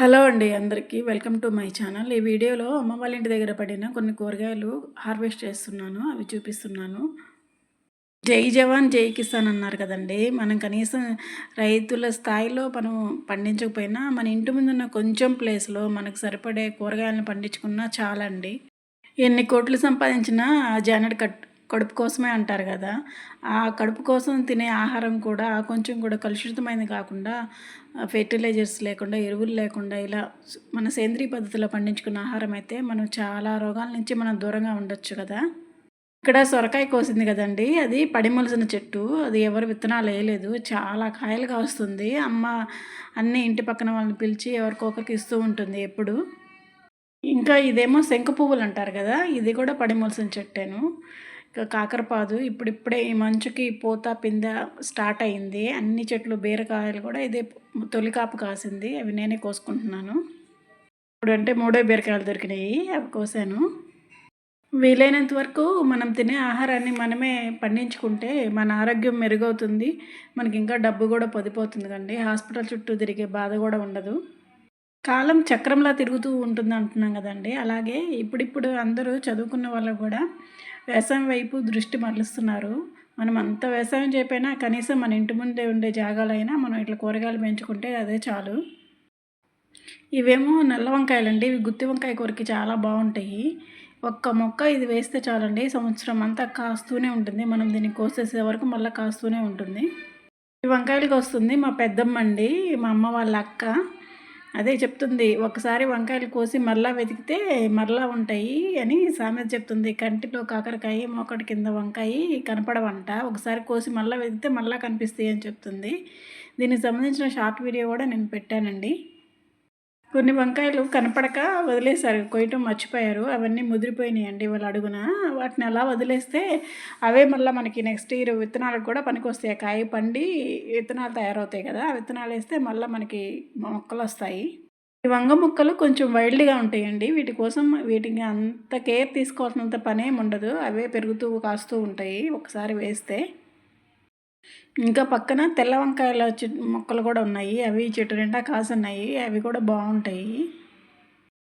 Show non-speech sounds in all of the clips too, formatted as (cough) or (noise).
Hello అండి అందరికీ. Welcome to my channel. ఈ వీడియోలో అమ్మ వాళ్ళ ఇంటి దగ్గర పడిన కొన్ని కూరగాయలు హార్వెస్ట్ చేస్తున్నాను. అవి చూపిస్తున్నాను. జై జవాన్ జై కిసాన్ అన్నారు కదండి. మనం కనీసం రైతుల స్థాయిలో మనం పండించకపోయినా మన ఇంటి ముందున్న కొంచెం ప్లేస్లో మనకు సరిపడే కూరగాయలను పండించుకున్నా చాలండి. ఎన్ని కోట్లు సంపాదించినా జానెట్ కట్ కడుపు కోసమే అంటారు కదా. ఆ కడుపు కోసం తినే ఆహారం కూడా కొంచెం కూడా కలుషితమైనది కాకుండా ఫెర్టిలైజర్స్ లేకుండా ఎరువులు లేకుండా ఇలా మన సేంద్రీయ పద్ధతిలో పండించుకున్న ఆహారం అయితే మనం చాలా రోగాల నుంచి మనం దూరంగా ఉండొచ్చు కదా. ఇక్కడ సొరకాయ కోసింది కదండి. అది పడిమొలిసిన చెట్టు. అది ఎవరు విత్తనాలు వేయలేదు. చాలా కాయలుగా వస్తుంది. అమ్మ అన్ని ఇంటి పక్కన వాళ్ళని పిలిచి ఎవరికొకరికి ఇస్తూ ఉంటుంది ఎప్పుడు. ఇంకా ఇదేమో శంఖ పువ్వులు అంటారు కదా. ఇది కూడా పడిమొలిసిన చెట్టేను. కాకరపాదు ఇప్పుడిప్పుడే ఈ మంచుకి పూత పింద స్టార్ట్ అయింది. అన్ని చెట్లు బీరకాయలు కూడా ఇదే తొలికాపు కాసింది. అవి నేనే కోసుకుంటున్నాను. ఇప్పుడు అంటే మూడో బీరకాయలు దొరికినాయి. అవి కోసాను. వీలైనంత వరకు మనం తినే ఆహారాన్ని మనమే పండించుకుంటే మన ఆరోగ్యం మెరుగవుతుంది. మనకి ఇంకా డబ్బు కూడా పొదిపోతుంది కండి. హాస్పిటల్ చుట్టూ తిరిగే బాధ కూడా ఉండదు. కాలం చక్రంలా తిరుగుతూ ఉంటుంది అంటున్నాం కదండి. అలాగే ఇప్పుడిప్పుడు అందరూ చదువుకున్న వాళ్ళు కూడా వ్యవసాయం వైపు దృష్టి మరలుస్తున్నారు. మనం అంత వ్యవసాయం చెప్పైనా కనీసం మన ఇంటి ముందే ఉండే జాగాలైనా మనం ఇట్లా కూరగాయలు పెంచుకుంటే అదే చాలు. ఇవేమో నల్ల వంకాయలండి. ఇవి గుత్తి వంకాయ కూరకి చాలా బాగుంటాయి. ఒక్క మొక్క ఇది వేస్తే చాలండి. సంవత్సరం అంతా కాస్తూనే ఉంటుంది. మనం దీన్ని కోసేసే వరకు మళ్ళీ కాస్తూనే ఉంటుంది. ఈ వంకాయలకి వస్తుంది మా పెద్దమ్మ అండి మా అమ్మ వాళ్ళ అక్క. అదే చెప్తుంది. ఒకసారి వంకాయలు కోసి మరలా వెతికితే మరలా ఉంటాయి అని సామెత చెప్తుంది. కంటిలో కాకరకాయ మోకటి కింద వంకాయ కనపడవంట. ఒకసారి కోసి మళ్ళీ వెతికితే మళ్ళీ కనిపిస్తాయి అని చెప్తుంది. దీనికి సంబంధించిన షార్ట్ వీడియో కూడా నేను పెట్టానండి. కొన్ని వంకాయలు కనపడక వదిలేశారు కొయ్యటం మర్చిపోయారు. అవన్నీ ముదిరిపోయినాయి అండి వాళ్ళు అడుగున. వాటిని అలా వదిలేస్తే అవే మళ్ళీ మనకి నెక్స్ట్ ఇయర్ విత్తనాలకు కూడా పనికొస్తాయి. కాయ పండి విత్తనాలు తయారవుతాయి కదా ఆ విత్తనాలు వేస్తే మళ్ళీ మనకి మొక్కలు వస్తాయి. ఈ వంగ మొక్కలు కొంచెం వైల్డ్గా ఉంటాయండి. వీటి కోసం వీటికి అంత కేర్ తీసుకోవాల్సినంత పనేం ఉండదు. అవే పెరుగుతూ కాస్తూ ఉంటాయి. ఒకసారి వేస్తే ఇంకా పక్కన తెల్ల వంకాయల మొక్కలు కూడా ఉన్నాయి. అవి చెట్టు నిండా కాసున్నాయి. అవి కూడా బాగుంటాయి.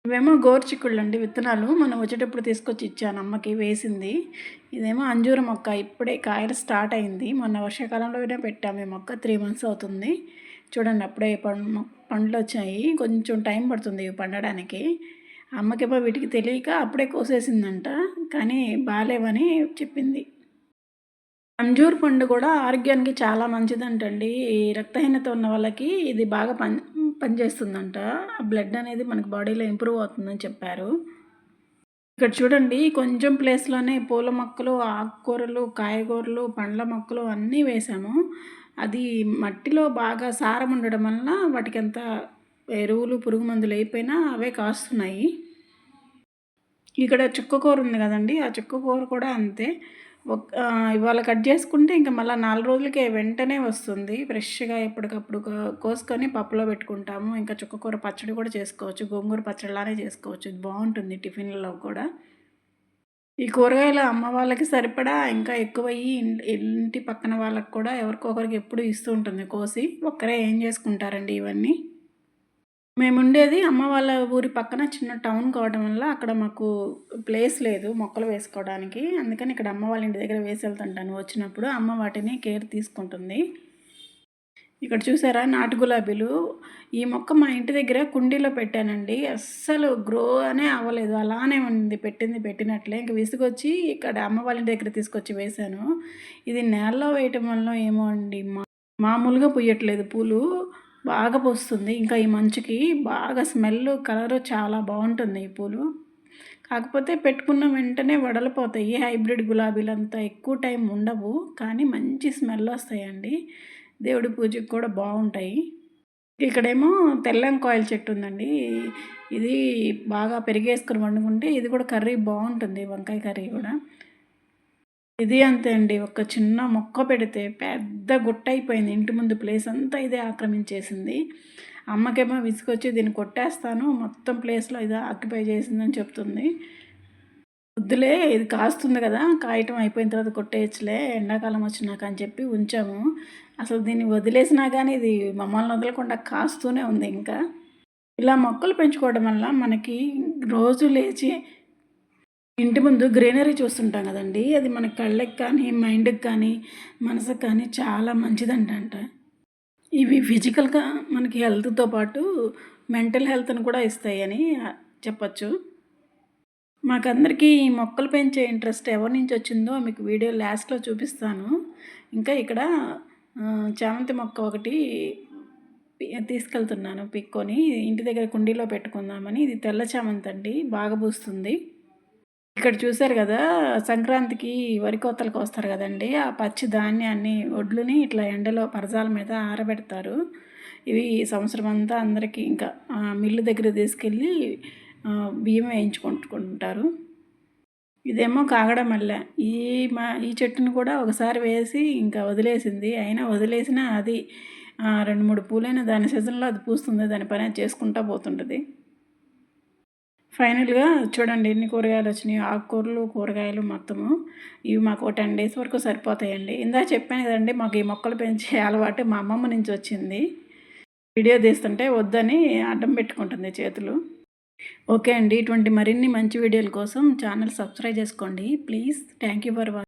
ఇవేమో గోరుచిక్కుళ్ళు అండి విత్తనాలు. మనం వచ్చేటప్పుడు తీసుకొచ్చి ఇచ్చాను అమ్మకి వేసింది. ఇదేమో అంజూర మొక్క. ఇప్పుడే కాయలు స్టార్ట్ అయింది. మొన్న వర్షాకాలంలోనే పెట్టాము. ఈ మొక్క త్రీ మంత్స్ అవుతుంది. చూడండి అప్పుడే పండు పండ్లు వచ్చాయి. కొంచెం టైం పడుతుంది ఇవి పండడానికి. అమ్మకేమో వీటికి తెలియక అప్పుడే కోసేసిందంట. కానీ బాగాలేవని చెప్పింది. అంజూర్ పండు కూడా ఆరోగ్యానికి చాలా మంచిదంటండి. ఈ రక్తహీనత ఉన్న వాళ్ళకి ఇది బాగా పని పనిచేస్తుందంట. బ్లడ్ అనేది మనకి బాడీలో ఇంప్రూవ్ అవుతుందని చెప్పారు. ఇక్కడ చూడండి కొంచెం ప్లేస్లోనే పూల మొక్కలు ఆకుకూరలు కాయగూరలు పండ్ల మొక్కలు అన్నీ వేసాము. అది మట్టిలో బాగా సారం ఉండడం వలన వాటికి అంత ఎరువులు పురుగు మందులు అయిపోయినా అవే కాస్తున్నాయి. ఇక్కడ చుక్కకూర ఉంది కదండి ఆ చుక్కకూర కూడా అంతే. ఇవాళ కట్ చేసుకుంటే ఇంకా మళ్ళీ నాలుగు రోజులకే వెంటనే వస్తుంది. ఫ్రెష్గా ఎప్పటికప్పుడు కోసుకొని పప్పులో పెట్టుకుంటాము. ఇంకా చుక్కకూర పచ్చడి కూడా చేసుకోవచ్చు. గోంగూర పచ్చడిలానే చేసుకోవచ్చు. ఇది బాగుంటుంది టిఫిన్లలో కూడా. ఈ కూరగాయలు అమ్మ వాళ్ళకి సరిపడా ఇంకా ఎక్కువయ్యి ఇంటి పక్కన వాళ్ళకి కూడా ఎవరికొకరికి ఎప్పుడు ఇస్తూ ఉంటుంది. కోసి ఒక్కరే ఏం చేసుకుంటారండి ఇవన్నీ? మేము ఉండేది అమ్మ వాళ్ళ ఊరి పక్కన చిన్న టౌన్ కావడం వల్ల అక్కడ మాకు ప్లేస్ లేదు మొక్కలు వేసుకోవడానికి. అందుకని ఇక్కడ అమ్మ వాళ్ళ ఇంటి దగ్గర వేసి వెళ్తుంటాను. వచ్చినప్పుడు అమ్మ వాటిని కేర్ తీసుకుంటుంది. ఇక్కడ చూసారా నాటు గులాబీలు. ఈ మొక్క మా ఇంటి దగ్గర కుండీలో పెట్టానండి. అస్సలు గ్రో అనే అవ్వలేదు. అలానే ఉంది. పెట్టింది పెట్టినట్లే. ఇంక విసుగొచ్చి ఇక్కడ అమ్మ వాళ్ళ దగ్గర తీసుకొచ్చి వేశాను. ఇది నేలలో వేయటం వల్ల ఏమో అండి మామూలుగా పుయ్యట్లేదు పూలు. బాగా పోస్తుంది. ఇంకా ఈ మంచుకి బాగా స్మెల్ కలరు చాలా బాగుంటుంది ఈ పూలు. కాకపోతే పెట్టుకున్న వెంటనే వడలిపోతాయి. హైబ్రిడ్ గులాబీలంతా ఎక్కువ టైం ఉండవు కానీ మంచి స్మెల్ వస్తాయండి. దేవుడి పూజకి కూడా బాగుంటాయి. ఇక్కడేమో తెల్లంకాయల చెట్టు ఉందండి. ఇది బాగా పెరిగేసుకుని వండుకుంటే ఇది కూడా కర్రీ బాగుంటుంది వంకాయ కర్రీ కూడా. ఇది అంతే అండి. ఒక చిన్న మొక్క పెడితే పెద్ద గుట్ట అయిపోయింది ఇంటి ముందు ప్లేస్ అంతా ఇదే ఆక్రమించేసింది. అమ్మకేమో విసుకొచ్చి దీన్ని కొట్టేస్తాను. మొత్తం ప్లేస్లో ఇది ఆక్యుపై చేసిందని చెప్తుంది. వద్దులే ఇది కాస్తుంది కదా కాయటం అయిపోయిన తర్వాత కొట్టేయచ్చులే ఎండాకాలం వచ్చినాక అని చెప్పి ఉంచాము. అసలు దీన్ని వదిలేసినా కానీ ఇది మమ్మల్ని వదలకుండా కాస్తూనే ఉంది ఇంకా. ఇలా మొక్కలు పెంచుకోవడం వల్ల మనకి రోజు లేచి ఇంటి ముందు గ్రీనరీ చూస్తుంటాం కదండీ. అది మన కళ్ళకి కానీ మైండ్కి కానీ మనసుకు కానీ చాలా మంచిదంట ఇవి ఫిజికల్గా మనకి హెల్త్తో పాటు మెంటల్ హెల్త్ని కూడా ఇస్తాయని చెప్పచ్చు. మాకందరికీ ఈ మొక్కలు పెంచే ఇంట్రెస్ట్ ఎవరి నుంచి వచ్చిందో మీకు వీడియో లాస్ట్లో చూపిస్తాను. ఇంకా ఇక్కడ చామంతి మొక్క ఒకటి తీసుకెళ్తున్నాను పిక్కొని ఇంటి దగ్గర కుండీలో పెట్టుకుందామని. ఇది తెల్ల చామంతి అండి బాగా పూస్తుంది. ఇక్కడ చూశారు కదా సంక్రాంతికి వరి కోతలకు వస్తారు కదండి. ఆ పచ్చి ధాన్యాన్ని ఒడ్లుని ఇట్లా ఎండలో పరజాల మీద ఆరబెడతారు. ఇవి సంవత్సరం అంతా అందరికీ ఇంకా మిల్లు దగ్గర తీసుకెళ్ళి బియ్యం వేయించుకుంటుంటారు. ఇదేమో కాగడ మల్లె ఈ మా ఈ చెట్టును కూడా ఒకసారి వేసి ఇంకా వదిలేసింది. అయినా వదిలేసినా అది రెండు మూడు పూలైన దాని సీజన్లో అది పూస్తుంది. దాని పని చేసుకుంటా పోతుంటుంది. ఫైనల్గా చూడండి ఎన్ని కూరగాయలు వచ్చినాయి. ఆకుకూరలు కూరగాయలు మొత్తము. ఇవి మాకు టెన్ డేస్ వరకు సరిపోతాయండి. ఇందాక చెప్పాను కదండి మాకు ఈ మొక్కలు పెంచే (laughs) అలవాటు మా అమ్మమ్మ నుంచి వచ్చింది. వీడియో తీస్తుంటే వద్దని అడ్డం పెట్టుకుంటుంది చేతులు. ఓకే అండి ఇటువంటి మరిన్ని మంచి వీడియోల కోసం ఛానల్ సబ్స్క్రైబ్ చేసుకోండి. Please thank you for watching